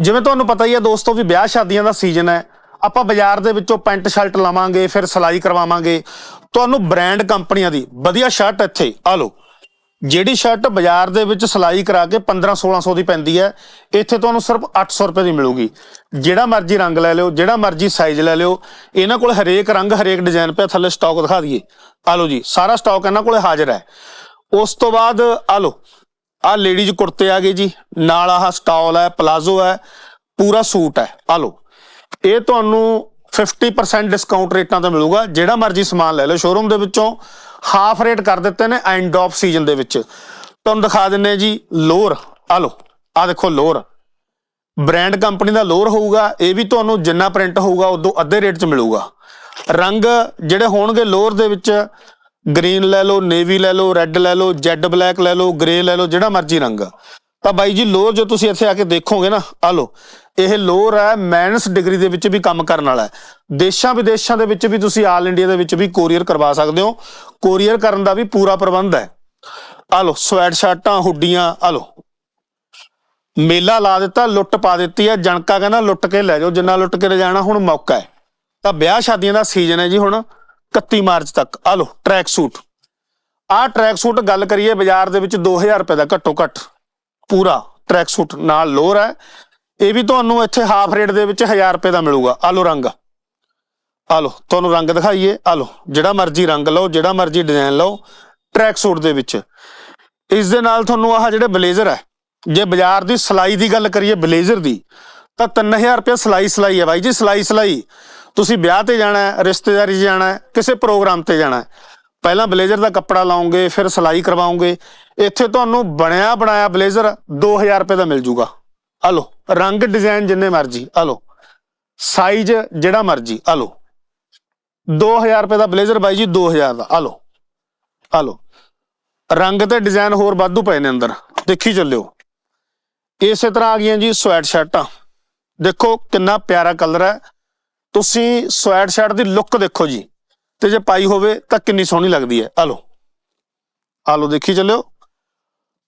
ਜਿਵੇਂ ਤੁਹਾਨੂੰ ਪਤਾ ਹੀ ਹੈ ਦੋਸਤੋ ਵੀ ਵਿਆਹ ਸ਼ਾਦੀਆਂ ਦਾ ਸੀਜ਼ਨ ਹੈ, ਆਪਾਂ ਬਾਜ਼ਾਰ ਦੇ ਵਿੱਚੋਂ ਪੈਂਟ, ਸ਼ਰਟ ਲਵਾਂਗੇ, ਫਿਰ ਸਿਲਾਈ ਕਰਵਾਵਾਂਗੇ। ਤੁਹਾਨੂੰ ਬ੍ਰਾਂਡ ਕੰਪਨੀਆਂ ਦੀ ਵਧੀਆ ਸ਼ਰਟ ਇੱਥੇ, ਆ ਲਓ। ਜਿਹੜੀ ਸ਼ਰਟ ਬਾਜ਼ਾਰ ਦੇ ਵਿੱਚ ਸਿਲਾਈ ਕਰਾ ਕੇ 15 1600 ਦੀ ਪੈਂਦੀ ਹੈ, ਇੱਥੇ ਤੁਹਾਨੂੰ ਸਿਰਫ 800 ਰੁਪਏ ਦੀ ਮਿਲੂਗੀ। ਜਿਹੜਾ ਮਰਜ਼ੀ ਰੰਗ ਲੈ ਲਿਓ, ਜਿਹੜਾ ਮਰਜ਼ੀ ਸਾਈਜ਼ ਲੈ ਲਿਓ, ਇਹਨਾਂ ਕੋਲ ਹਰੇਕ ਰੰਗ, ਹਰੇਕ ਡਿਜ਼ਾਈਨ ਪਿਆ, ਥੱਲੇ ਸਟਾਕ ਦਿਖਾ ਦਈਏ। ਆ ਲਓ ਜੀ, ਸਾਰਾ ਸਟਾਕ ਇਹਨਾਂ ਕੋਲੇ ਹਾਜ਼ਰ ਹੈ। ਉਸ ਤੋਂ ਬਾਅਦ, ਆ ਲਓ ਆ ਲੇਡੀਜ਼ ਕੁੜਤੇ ਆ ਗਏ ਜੀ, ਨਾਲ ਆਹ ਸਟਾਲ ਹੈ ਪਲਾਜ਼ੋ ਹੈ, ਪੂਰਾ ਸੂਟ ਹੈ, ਆ ਲਓ। ਇਹ ਤੁਹਾਨੂੰ 50% ਡਿਸਕਾਊਂਟ ਰੇਟਾਂ ਤੇ ਮਿਲੂਗਾ, ਜਿਹੜਾ ਮਰਜ਼ੀ ਸਮਾਨ ਲੈ ਲਓ। ਸ਼ੋਰੂਮ ਦੇ ਵਿੱਚੋਂ ਹਾਫ ਰੇਟ ਕਰ ਦਿੱਤੇ ਨੇ ਐਂਡ ਆਫ ਸੀਜ਼ਨ ਦੇ ਵਿੱਚ। ਤੁਹਾਨੂੰ ਦਿਖਾ ਦਿੰਨੇ ਜੀ, ਲੋਅਰ, ਆ ਲਓ, ਆ ਦੇਖੋ ਲੋਅਰ। ਬ੍ਰਾਂਡ ਕੰਪਨੀ ਦਾ ਲੋਅਰ ਹੋਊਗਾ, ਇਹ ਵੀ ਤੁਹਾਨੂੰ ਜਿੰਨਾ ਪ੍ਰਿੰਟ ਹੋਊਗਾ, ਉਦੋਂ ਅੱਧੇ ਰੇਟ 'ਚ ਮਿਲੂਗਾ। ਰੰਗ ਜਿਹੜੇ ਹੋਣਗੇ ਲੋਅਰ ਦੇ ਵਿੱਚ ਗ੍ਰੀਨ ਲੈ ਲਓ, ਨੇਵੀ ਲੈ ਲਓ, ਰੈੱਡ ਲੈ ਲਓ, ਜੈਡ ਬਲੈਕ ਲੈ ਲਓ, ਗ੍ਰੇ ਲੈ ਲਓ, ਜਿਹੜਾ ਮਰਜ਼ੀ ਰੰਗ ਤਾਂ ਬਾਈ ਜੀ ਲੋਅਰ ਜੋ ਤੁਸੀਂ ਇੱਥੇ ਆ ਕੇ ਦੇਖੋਗੇ ਨਾ, ਆ ਲਓ। ਇਹ ਲੋਅਰ ਹੈ ਮੈਨਸ ਡਿਗਰੀ ਦੇ ਵਿੱਚ ਵੀ ਕੰਮ ਕਰਨ ਵਾਲਾ ਹੈ। ਦੇਸ਼ਾਂ ਵਿਦੇਸ਼ਾਂ ਦੇ ਵਿੱਚ ਵੀ ਤੁਸੀਂ ਆਲ ਇੰਡੀਆ ਦੇ ਵਿੱਚ ਵੀ ਕੋਰੀਅਰ ਕਰਵਾ ਸਕਦੇ ਹੋ। ਕੋਰੀਅਰ ਕਰਨ ਦਾ ਵੀ ਪੂਰਾ ਪ੍ਰਬੰਧ ਹੈ। ਆ ਲਓ, ਸਵੈਟ ਸ਼ਰਟਾਂ, ਹੁੱਡੀਆਂ, ਆ ਲਓ। ਮੇਲਾ ਲਾ ਦਿੱਤਾ, ਲੁੱਟ ਪਾ ਦਿੱਤੀ ਹੈ। ਜਣਕਾ ਕਹਿੰਦਾ, ਲੁੱਟ ਕੇ ਲੈ ਜਾਓ, ਜਿੰਨਾ ਲੁੱਟ ਕੇ ਲੈ ਜਾਣਾ, ਹੁਣ ਮੌਕਾ ਹੈ। ਤਾਂ ਵਿਆਹ ਸ਼ਾਦੀਆਂ ਦਾ ਸੀਜ਼ਨ ਹੈ ਜੀ ਹੁਣ। 31 ਮਾਰਚ ਤੱਕ। ਆ ਲਓ ਟਰੈਕ ਸੂਟ ਆਹ ਟਰੈਕ ਸੂਟ ਗੱਲ ਕਰੀਏ, ਬਾਜ਼ਾਰ ਦੇ ਵਿੱਚ 2000 ਰੁਪਏ ਦਾ ਘੱਟੋ ਘੱਟ ਪੂਰਾ ਟਰੈਕ ਸੂਟ ਨਾਲ ਲੋਅਰ ਹੈ। ਇਹ ਵੀ ਤੁਹਾਨੂੰ ਇੱਥੇ ਹਾਫ ਰੇਟ ਦੇ ਵਿੱਚ 1000 ਰੁਪਏ ਦਾ ਮਿਲੂਗਾ। ਆ ਲਓ ਰੰਗ। ਆ ਲਓ, ਤੁਹਾਨੂੰ ਰੰਗ ਦਿਖਾਈਏ। ਆ ਲਓ, ਜਿਹੜਾ ਮਰਜ਼ੀ ਰੰਗ ਲਓ, ਜਿਹੜਾ ਮਰਜ਼ੀ ਡਿਜ਼ਾਈਨ ਲਓ ਟਰੈਕ ਸੂਟ ਦੇ ਵਿੱਚ। ਇਸ ਦੇ ਨਾਲ ਤੁਹਾਨੂੰ ਆਹ ਜਿਹੜੇ ਬਲੇਜ਼ਰ ਹੈ, ਜੇ ਬਾਜ਼ਾਰ ਦੀ ਸਿਲਾਈ ਦੀ ਗੱਲ ਕਰੀਏ ਬਲੇਜ਼ਰ ਦੀ, ਤਾਂ 3000 ਰੁਪਏ ਸਿਲਾਈ ਸਿਲਾਈ ਹੈ ਬਾਈ ਜੀ ਸਿਲਾਈ ਸਿਲਾਈ ਤੁਸੀਂ ਵਿਆਹ ਤੇ ਜਾਣਾ ਹੈ, ਰਿਸ਼ਤੇਦਾਰੀ 'ਚ ਜਾਣਾ ਹੈ, ਕਿਸੇ ਪ੍ਰੋਗਰਾਮ ਤੇ ਜਾਣਾ ਹੈ। ਪਹਿਲਾਂ ਬਲੇਜ਼ਰ ਦਾ ਕੱਪੜਾ ਲਾਉਂਗੇ ਫਿਰ ਸਿਲਾਈ ਕਰਵਾਉਂਗੇ ਇੱਥੇ ਤੁਹਾਨੂੰ ਬਣਿਆ ਬਣਾਇਆ ਬਲੇਜ਼ਰ 2000 ਰੁਪਏ ਦਾ ਮਿਲ ਜੂਗਾ। ਆ ਲਓ, ਰੰਗ ਡਿਜ਼ਾਈਨ ਜਿੰਨੇ ਮਰਜ਼ੀ ਆ ਲਓ। ਸਾਈਜ਼ ਜਿਹੜਾ ਮਰਜ਼ੀ ਆ ਲਓ। 2000 ਰੁਪਏ ਦਾ ਬਲੇਜ਼ਰ ਬਾਈ ਜੀ 2000 ਦਾ ਆ ਲਓ। ਆ ਲਓ। ਰੰਗ ਤੇ ਡਿਜ਼ਾਈਨ ਹੋਰ ਵਾਧੂ ਪਏ ਨੇ ਅੰਦਰ। ਦੇਖੀ ਚੱਲਿਓ। ਇਸੇ ਤਰ੍ਹਾਂ ਆ ਗਈਆਂ ਜੀ ਸਵੈਟ ਸ਼ਰਟਾਂ ਦੇਖੋ ਕਿੰਨਾ ਪਿਆਰਾ ਕਲਰ ਹੈ। ਤੁਸੀਂ ਸਵੈਟ ਸ਼ਰਟ ਦੀ ਲੁੱਕ ਦੇਖੋ ਜੀ। ਤੇ ਜੇ ਪਾਈ ਹੋਵੇ ਤਾਂ ਕਿੰਨੀ ਸੋਹਣੀ ਲੱਗਦੀ ਹੈ। ਆ ਲਓ। ਆ ਲਓ, ਦੇਖੀ ਚੱਲਿਓ।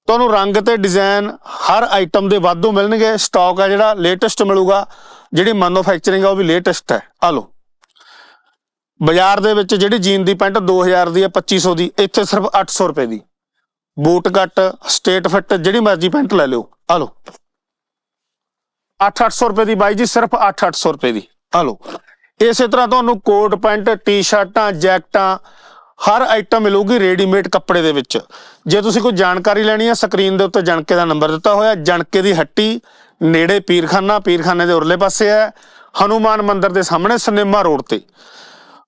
ਤੁਹਾਨੂੰ ਰੰਗ ਤੇ ਡਿਜ਼ਾਈਨ ਹਰ ਆਈਟਮ ਦੇ ਵਾਧੂ ਮਿਲਣਗੇ। ਸਟਾਕ ਹੈ ਜਿਹੜਾ ਲੇਟੈਸਟ ਮਿਲੂਗਾ। ਜਿਹੜੀ ਮੈਨੂਫੈਕਚਰਿੰਗ ਆ, ਉਹ ਵੀ ਲੇਟੈਸਟ ਹੈ। ਆ ਲਓ। ਬਾਜ਼ਾਰ ਦੇ ਵਿੱਚ ਜਿਹੜੀ ਜੀਨ ਦੀ ਪੈਂਟ 2000 ਦੀ ਹੈ 2500 ਦੀ, ਇੱਥੇ ਸਿਰਫ 800 ਰੁਪਏ ਦੀ। ਬੂਟ ਕੱਟ ਸਟੇਟ ਫਿੱਟ ਜਿਹੜੀ ਮਰਜ਼ੀ ਪੈਂਟ ਲੈ ਲਿਓ। ਆ ਲਓ। 8-800 ਰੁਪਏ ਦੀ ਬਾਈ ਜੀ, ਸਿਰਫ 8-800 ਰੁਪਏ ਦੀ। ਆ ਲਓ। ਇਸੇ ਤਰ੍ਹਾਂ ਤੁਹਾਨੂੰ ਕੋਟ ਪੈਂਟ, ਟੀ-ਸ਼ਰਟਾਂ, ਜੈਕਟਾਂ, ਹਰ ਆਈਟਮ ਮਿਲੂਗੀ ਰੈਡੀਮੇਡ ਕੱਪੜੇ ਦੇ ਵਿੱਚ। ਜੇ ਤੁਸੀਂ ਕੋਈ ਜਾਣਕਾਰੀ ਲੈਣੀ ਹੈ ਸਕਰੀਨ ਦੇ ਉੱਤੇ ਜਣਕੇ ਦਾ ਨੰਬਰ ਦਿੱਤਾ ਹੋਇਆ, ਜਣਕੇ ਦੀ ਹੱਟੀ, ਨੇੜੇ ਪੀਰਖਾਨਾ, ਪੀਰਖਾਨੇ ਦੇ ਉਰਲੇ ਪਾਸੇ ਹੈ, ਹਨੂਮਾਨ ਮੰਦਿਰ ਦੇ ਸਾਹਮਣੇ, ਸਿਨੇਮਾ ਰੋਡ ਤੇ।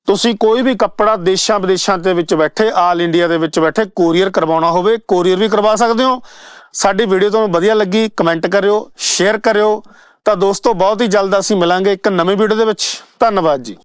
ਤੁਸੀਂ ਕੋਈ ਵੀ ਕੱਪੜਾ ਦੇਸ਼ਾਂ ਵਿਦੇਸ਼ਾਂ ਦੇ ਵਿੱਚ ਬੈਠੇ, ਆਲ ਇੰਡੀਆ ਦੇ ਵਿੱਚ ਬੈਠੇ ਕੋਰੀਅਰ ਕਰਵਾਉਣਾ ਹੋਵੇ ਕੋਰੀਅਰ ਵੀ ਕਰਵਾ ਸਕਦੇ ਹੋ। ਸਾਡੀ ਵੀਡੀਓ ਤੁਹਾਨੂੰ ਵਧੀਆ ਲੱਗੀ ਕਮੈਂਟ ਕਰਿਓ ਸ਼ੇਅਰ ਕਰਿਓ ਤਾਂ ਦੋਸਤੋ ਬਹੁਤ ਹੀ ਜਲਦ ਅਸੀਂ ਮਿਲਾਂਗੇ ਇੱਕ ਨਵੀਂ ਵੀਡੀਓ ਦੇ ਵਿੱਚ। ਧੰਨਵਾਦ ਜੀ।